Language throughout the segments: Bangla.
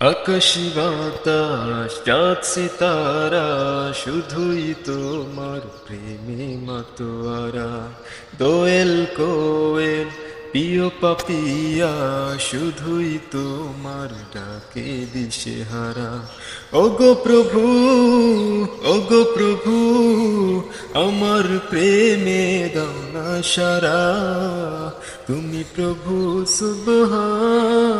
আকাশ বাতাস চাঁদ সিতারা শুধুই তোমার প্রেমে মাতোয়ারা। দোয়েল কোয়েল প্রিয় পাপিয়া, শুধুই তোমার ডাকে দিশে হারা ওগো প্রভু ওগো প্রভু, আমার প্রেমে দানা সারা। তুমি প্রভু সুবহান।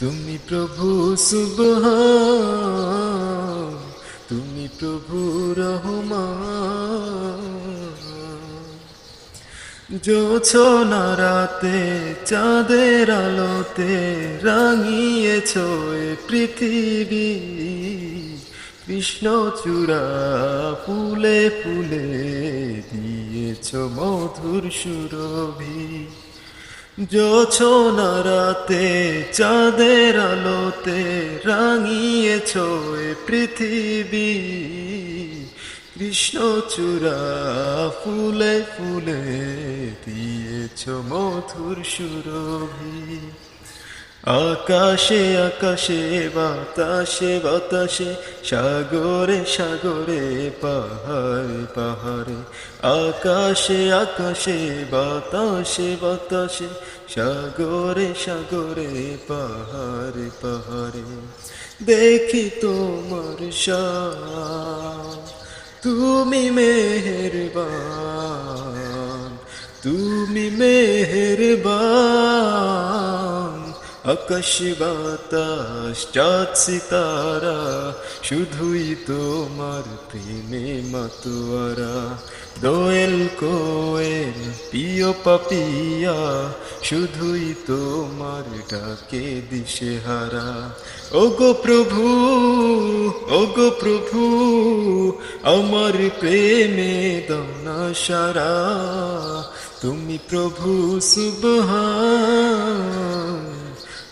তুমি প্রভু, সুবহান। তুমি প্রভু, রহমান। জোছনা রাতে, চাঁদের আলোতে রাঙিয়েছ পৃথিবী। কৃষ্ণ চূড়া ফুলে ফুলে দিয়েছ মধুর সুরভি। জোছনা রাতে চাঁদের আলোতে রাঙিয়েছ এ পৃথিবী। কৃষ্ণ চূড়া ফুলে ফুলে দিয়েছ মধুর সুরভি। আকাশে আকাশে, বাতাসে বাতাসে, সাগরে সাগরে, পাহাড়ে পাহাড়ে। আকাশে আকাশে, বাতাসে বাতাসে, সাগরে সাগরে, পাহাড়ে পাহাড়ে। দেখি তোমার তুমি মেহেরবান তুমি মেহেরবান। আকাশ বাতাস চাঁদ সিতারা শুধুই তোমার প্রেমে মাতোয়ারা। দোয়েল কোয়েল প্রিয় পাপিয়া, শুধুই তোমার ডাকে দিশে হারা ওগো প্রভু ওগো প্রভু, আমার প্রেমে দনা সারা তুমি প্রভু সুবহান।